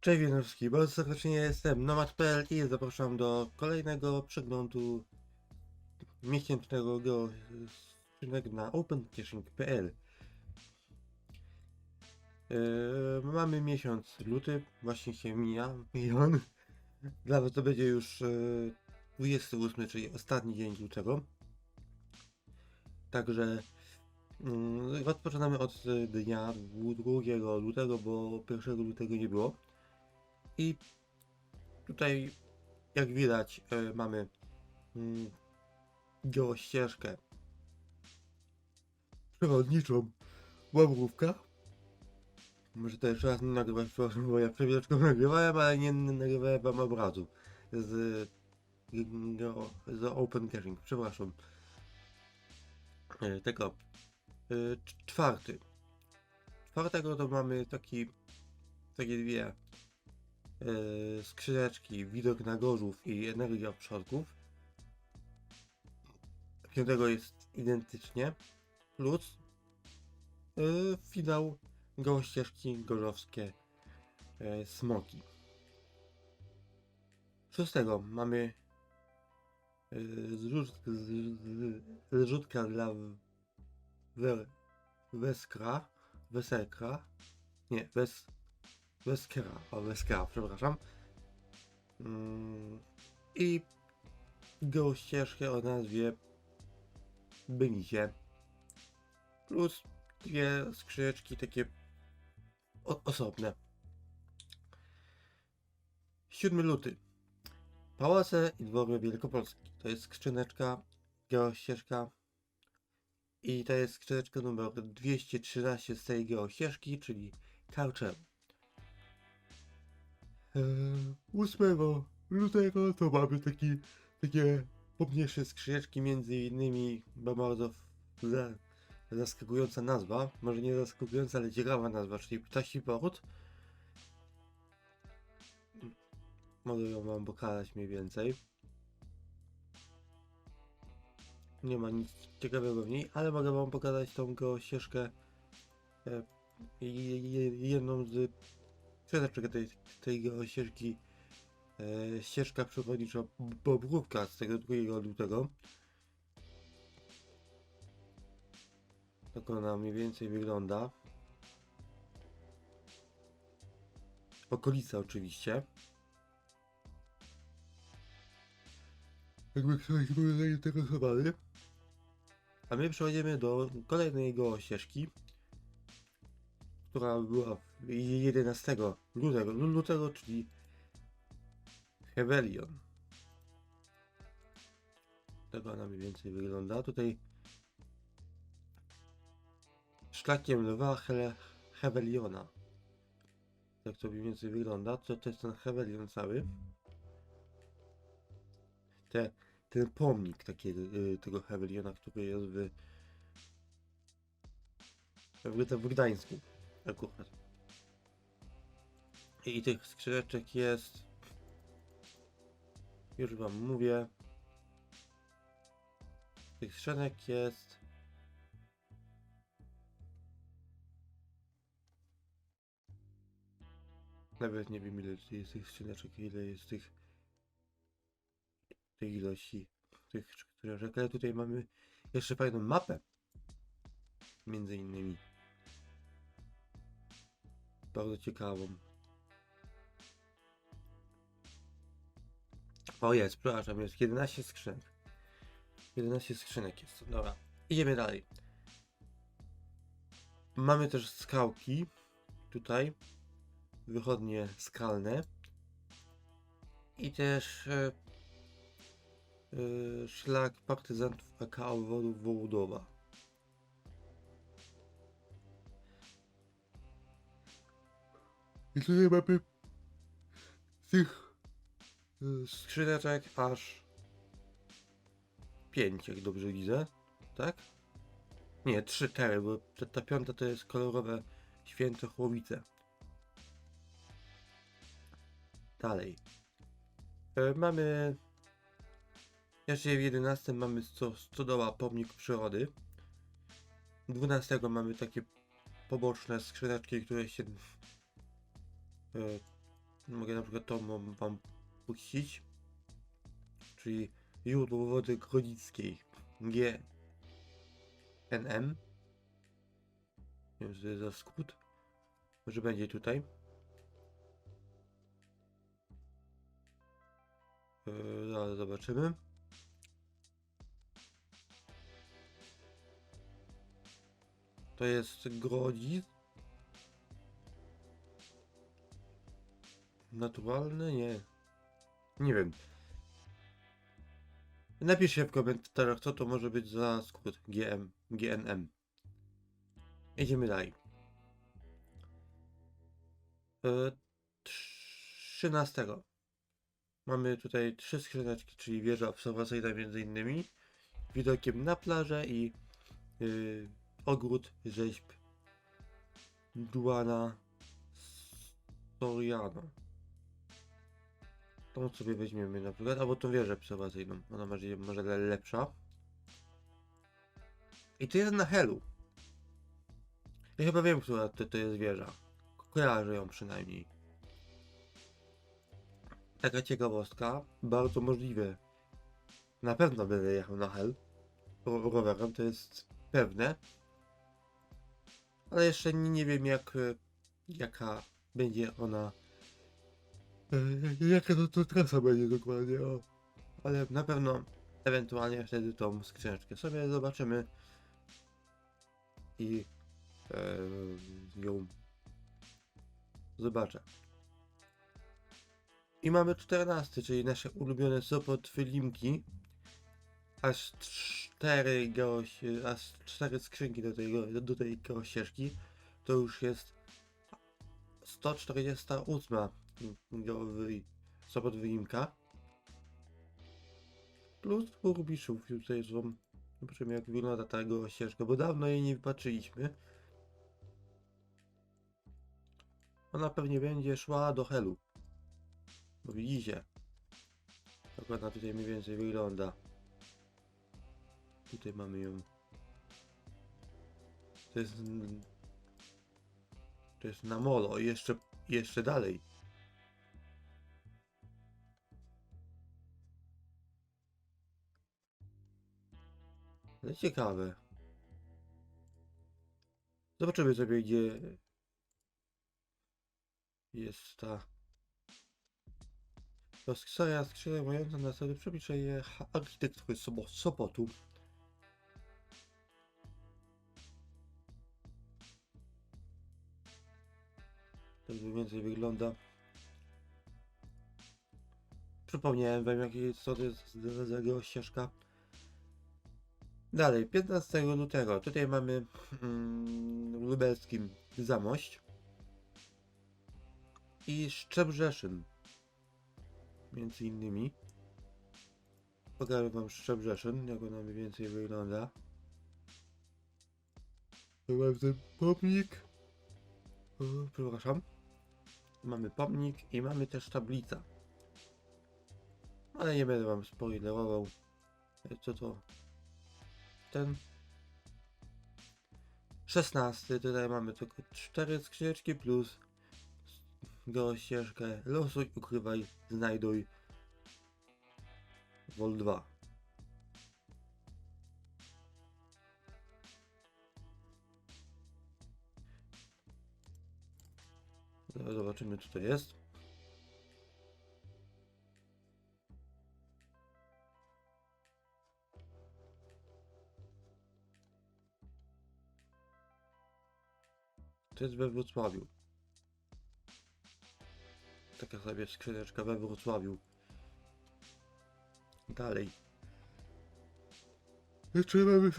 Cześć Wienowski, bardzo serdecznie jestem Nomad.pl i zapraszam do kolejnego przeglądu miesięcznego go skrzynek na opencaching.pl Yy, Mamy miesiąc luty, właśnie się mija, milion. Dla Was to będzie już yy, 28, czyli ostatni dzień lutego. Także yy, rozpoczynamy od dnia 2 lutego, bo 1 lutego nie było. I tutaj, jak widać, e, mamy mm, geościeżkę przyrodniczą Łabrówka. Może to jeszcze raz nie nagrywać, bo ja przewileczką nagrywałem, ale nie nagrywałem wam obrazu z, z Open Caching, przepraszam. E, Tego, e, cz- czwarty. Czwartego to mamy taki, takie dwie yy, skrzyneczki, widok na gorzów i energia przodków. Piątego jest identycznie. Plus yy, finał gołościeżki gorzowskie yy, smoki. Szóstego mamy yy, zrzut, z, z, zrzutka dla we, Weskra, Wesekra, nie, Wes, Weskera, o Weskera, przepraszam. Mm, I geościeżkę o nazwie Bylicie. Plus dwie skrzyneczki takie osobne. 7 luty. Pałace i dwory Wielkopolski. To jest skrzyneczka, geościeżka. I to jest skrzyneczka numer 213 z tej geościeżki, czyli Karczew. 8 lutego to mamy taki, takie pomniejsze skrzyneczki, między innymi bo bardzo za, zaskakująca nazwa, może nie zaskakująca, ale ciekawa nazwa, czyli Ptasi Port. Mogę ją wam pokazać mniej więcej. Nie ma nic ciekawego w niej, ale mogę wam pokazać tą ścieżkę e, je- je- jedną z Tej jego ścieżki e, ścieżka przyrodnicza Bobrówka z tego 2 lutego. Tak ona mniej więcej wygląda. Okolica oczywiście. Jakby ktoś był zainteresowany. A my przechodzimy do kolejnej jego ścieżki która była w 11 lutego, lutego czyli Hevelion. Tak ona mniej więcej wygląda. Tutaj szlakiem lwa Hele. Tak to mniej więcej wygląda. To, to jest ten Hevelion cały. Te, ten pomnik taki, y, tego Heveliona, który jest w, w Gdańsku akurat. I tych skrzydeczek jest. Już wam mówię. Tych skrzynek jest. Nawet nie wiem ile jest tych skrzyneczek, ile jest tych tej ilości tych skrzyneczek, ale tutaj mamy jeszcze fajną mapę. Między innymi bardzo ciekawą. O jest, przepraszam, jest 11 skrzynek. 11 skrzynek jest, dobra. Idziemy dalej. Mamy też skałki. Tutaj. Wychodnie skalne. I też e, e, szlak partyzantów AK obwodu Wołodowa. I tutaj mamy tych y, skrzyneczek aż 5, jak dobrze widzę, tak? Nie, 3 tery, bo ta, ta piąta to jest kolorowe święto chłowice. Dalej. E, mamy jeszcze w 11 mamy sto, stodoła pomnik przyrody. 12 mamy takie poboczne skrzyneczki, które się Mogę na przykład to wam- puścić. Czyli źródło wody grodzickiej. G. NM. Nie wiem, co to jest za skrót. Może będzie tutaj. Yy, zobaczymy. To jest grodzic. Naturalny? Nie. Nie wiem. Napiszcie w komentarzach, co to może być za skrót GM, GNM. Idziemy dalej. E, 13. Mamy tutaj trzy skrzyneczki, czyli wieża obserwacyjna między innymi, widokiem na plażę i yy, ogród rzeźb Duana Soriano. Tą sobie weźmiemy na przykład, albo tą wieżę obserwacyjną. Ona może, może le- lepsza. I to jest na Helu. Ja chyba wiem, która to, to jest wieża. Kojarzę ją przynajmniej. Taka ciekawostka, bardzo możliwe. Na pewno będę jechał na Hel. Ro- Rowerem, to jest pewne. Ale jeszcze nie, wiem jak, e, jaka będzie ona Jaka to, to trasa będzie dokładnie, o. Ale na pewno ewentualnie wtedy tą skrzyneczkę sobie zobaczymy i e, ją zobaczę. I mamy 14, czyli nasze ulubione Sopot Filimki. Aż 4 geoś, aż 4 skrzynki do tej, do, tej geościeżki. To już jest 148 Sopot Wyimka. Plus burbiszów tutaj są. Zobaczymy jak wygląda ta geościeżka, bo dawno jej nie patrzyliśmy. Ona pewnie będzie szła do Helu. Bo widzicie. Jak ona tutaj mniej więcej wygląda. Tutaj mamy ją. To jest... To jest na molo jeszcze, jeszcze dalej. Ale ciekawe. Zobaczymy sobie gdzie jest ta rozksaja skrzynia mająca na celu przebliżenie ha- architektury Sopotu. Tak mniej więcej wygląda. Przypomniałem wam jakiej co to jest ścieżka. Dalej, 15 lutego. Tutaj mamy mm, lubelskim Zamość i Szczebrzeszyn. Między innymi. Pokażę wam Szczebrzeszyn, jak ona mniej więcej wygląda. Tu Mamy ten pomnik. Przepraszam. Mamy pomnik i mamy też tablica. Ale nie będę wam spoilerował, co to ten 16 tutaj mamy tylko 4 skrzyneczki plus go ścieżkę. Losuj, ukrywaj, znajduj. Vol 2 Zaraz zobaczymy co to jest To jest we Wrocławiu. Taka sobie skrzyneczka we Wrocławiu. Dalej. Jeszcze mamy...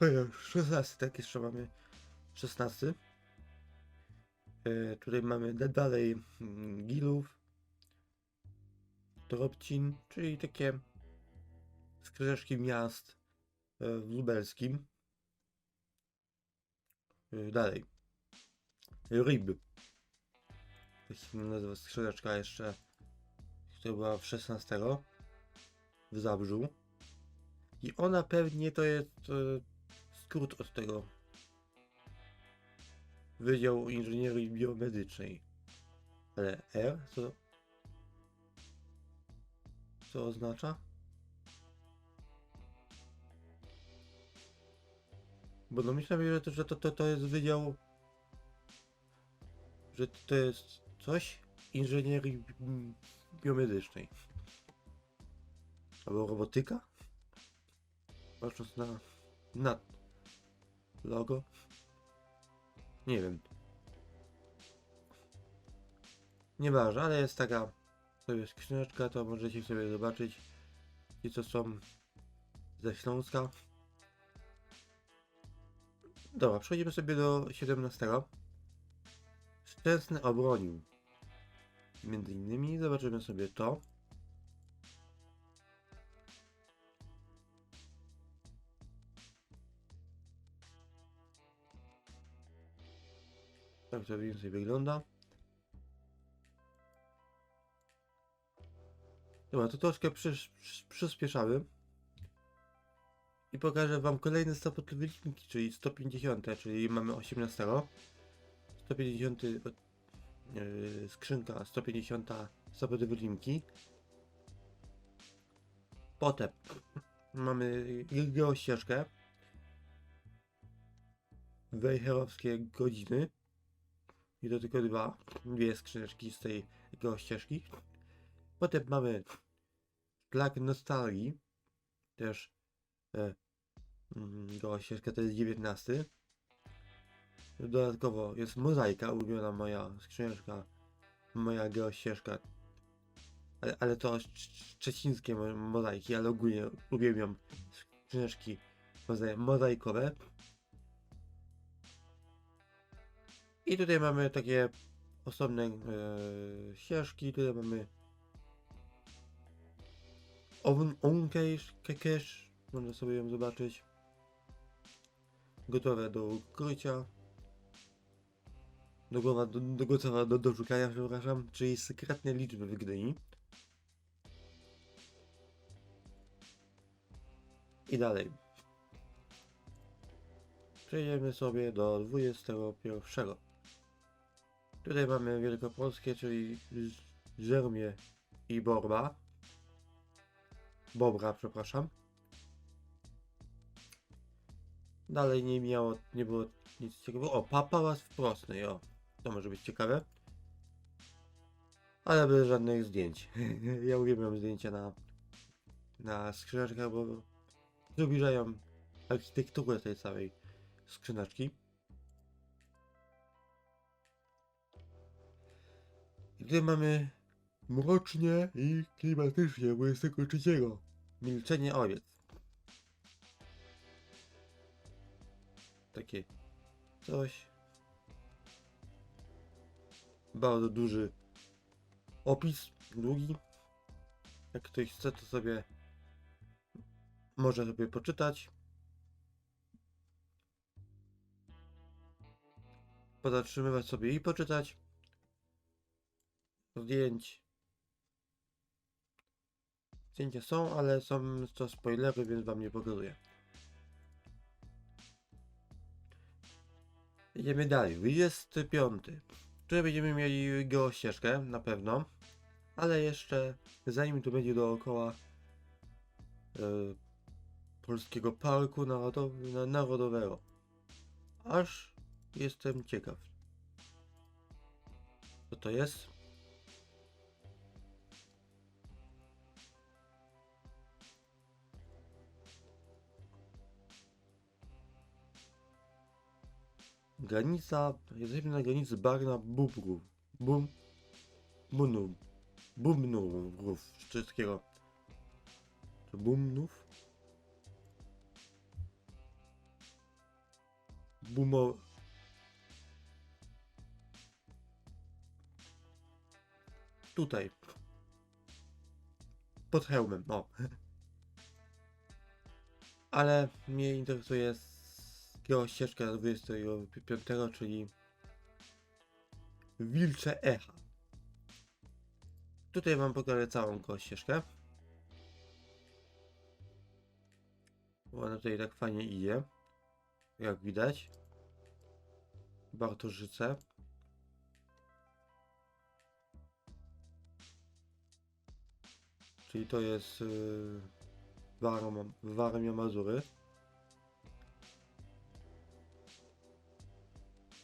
O ja, 16, tak jeszcze mamy 16. E, tutaj mamy da- dalej mm, Gilów, Drobcin, czyli takie skrzyneczki miast e, w lubelskim. E, dalej. Ryb. Tak się nazywa skrzyneczka jeszcze, która była w 16 w Zabrzu. I ona pewnie to jest e, skrót od tego Wydziału Inżynierii Biomedycznej. Ale R co? Co oznacza? Bo no myślałem, że to, że to, to, to jest wydział... Że to jest coś inżynierii biomedycznej. Albo robotyka? Patrząc na, na logo. Nie wiem. Nieważne, ale jest taka sobie skrzyneczka, to możecie sobie zobaczyć. Ci co są ze Śląska. Dobra, przechodzimy sobie do 17. Szczęsny obronił. Między innymi zobaczymy sobie to. Tak to więcej wygląda. Dobra, to troszkę przysz, przysz, przyspieszamy. I pokażę wam kolejny stopy wyniki, czyli 150, czyli mamy 18. 150 yy, skrzynka, 150 stopy wyniki. Potem mamy geościeżkę. Wejherowskie godziny. I to tylko dwa, dwie skrzyneczki z tej geościeżki. Potem mamy Flag Nostalgii. Też e, mm, geościeżka to jest 19. Dodatkowo jest mozaika, ulubiona moja skrzyneczka, moja geościeżka. Ale, ale to szcz- szczecińskie mo- mozaiki, ale ogólnie uwielbiam skrzyneczki moza- mozaikowe. I tutaj mamy takie osobne e, ścieżki, tutaj mamy oven oncase, kekesz, można sobie ją zobaczyć. Gotowe do ukrycia. Do, do, do gotowa do, do szukania, przepraszam, czyli sekretne liczby w Gdyni. I dalej. Przejdziemy sobie do 21. Tutaj mamy wielkopolskie, czyli Żermie i Borba. Bobra, przepraszam. Dalej nie miało, nie było nic ciekawego. O, pa pałac w Prosnej, o. To może być ciekawe. Ale bez żadnych zdjęć. ja uwielbiam zdjęcia na, na skrzyneczkach, bo przybliżają architekturę tej całej skrzyneczki. I tutaj mamy mrocznie i klimatycznie 23. Milczenie owiec. Takie coś. Bardzo duży opis, długi. Jak ktoś chce, to sobie może sobie poczytać. Pozatrzymywać sobie i poczytać. Zdjęć. Zdjęcia są, ale są to spoilery, więc wam nie pokazuję. Idziemy dalej. 25. Tutaj będziemy mieli geościeżkę, na pewno. Ale jeszcze, zanim to będzie dookoła e, Polskiego Parku Narodow- na- Narodowego. Aż jestem ciekaw. Co to jest? Granica, jesteśmy na granicy bagna bubrów. Bum, bunu, bumnów, wszystkiego. To bumnów? Bumo... Tutaj. Pod hełmem, o. Ale mnie interesuje jego ścieżka na 25, czyli Wilcze Echa. Tutaj wam pokażę całą go ścieżkę. Bo ona tutaj tak fajnie idzie. Jak widać. Bartoszyce. Czyli to jest yy, Warmia Mazury.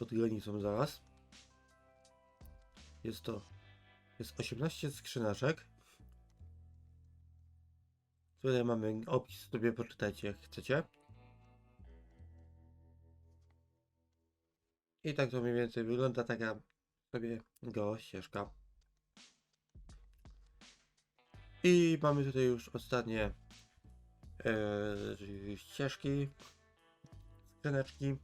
Pod granicą zaraz. Jest to jest 18 skrzyneczek. Tutaj mamy opis, sobie poczytajcie jak chcecie. I tak to mniej więcej wygląda taka sobie go ścieżka. I mamy tutaj już ostatnie e, ścieżki, skrzyneczki.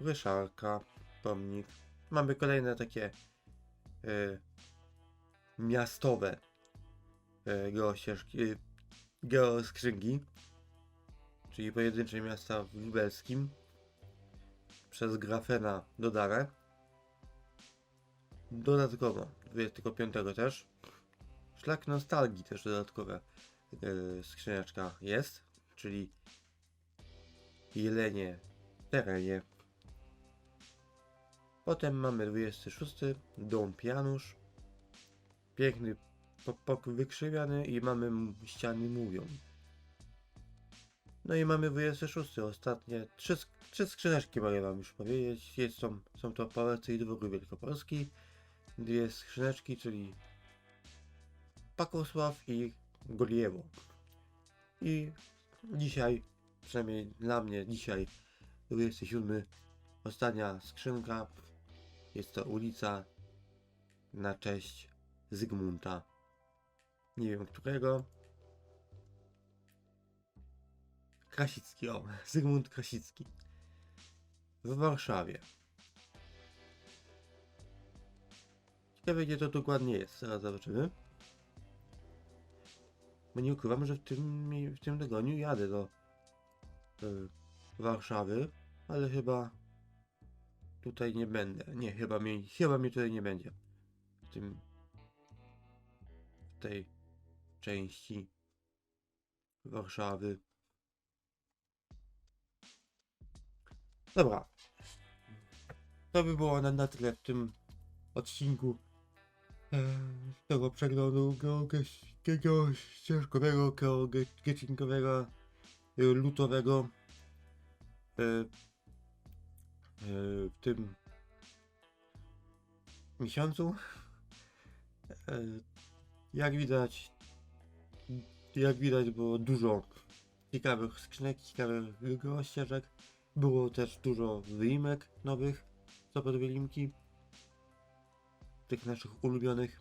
Ryszarka, pomnik. Mamy kolejne takie e, miastowe e, geościeżki, e, geoskrzynki, czyli pojedyncze miasta w Lubelskim przez grafena dodane. Dodatkowo 25 też. Szlak nostalgii też dodatkowa e, skrzyneczka jest, czyli Jelenie terenie. Potem mamy 26 Dom Pianusz. Piękny po- pokój wykrzywiany i mamy ściany mówią. No i mamy 26 ostatnie. Trzy, trzy skrzyneczki mogę wam już powiedzieć. Jest, są, są to Pałace i Dworu Wielkopolski. Dwie skrzyneczki, czyli Pakosław i Goliewo. I dzisiaj, przynajmniej dla mnie dzisiaj, 27 ostatnia skrzynka. Jest to ulica na cześć Zygmunta. Nie wiem którego. Krasicki, o, Zygmunt Krasicki. W Warszawie. Ciekawe gdzie to dokładnie jest, zaraz zobaczymy. Bo nie ukrywam, że w tym, w tym tygodniu jadę do y, Warszawy, ale chyba tutaj nie będę. Nie, chyba mnie, chyba mnie tutaj nie będzie. W tym w tej części Warszawy. Dobra. To by było na, na tyle w tym odcinku e, tego przeglądu geologicznego, ścieżkowego, geologicznego, e, lutowego e, w tym miesiącu. E, jak widać, jak widać było dużo ciekawych skrzynek, ciekawych ścieżek. Było też dużo wyimek nowych, co pod wylimki. Tych naszych ulubionych.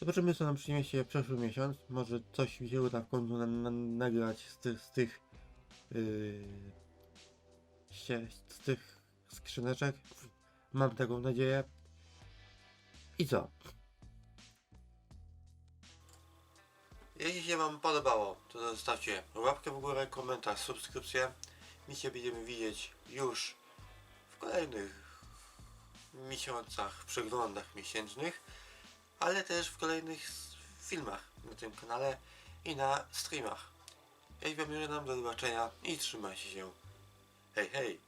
Zobaczymy co nam przyniesie przyszły miesiąc. Może coś się uda w końcu na, na, nagrać z tych, z tych yy, ście- z tych skrzyneczek. Mam taką nadzieję. I co? Jeśli się Wam podobało, to zostawcie łapkę w górę, komentarz, subskrypcję. My się będziemy widzieć już w kolejnych miesiącach, przeglądach miesięcznych, ale też w kolejnych filmach na tym kanale i na streamach. Ja Wam żegnam, do zobaczenia i trzymajcie się. hey, hey,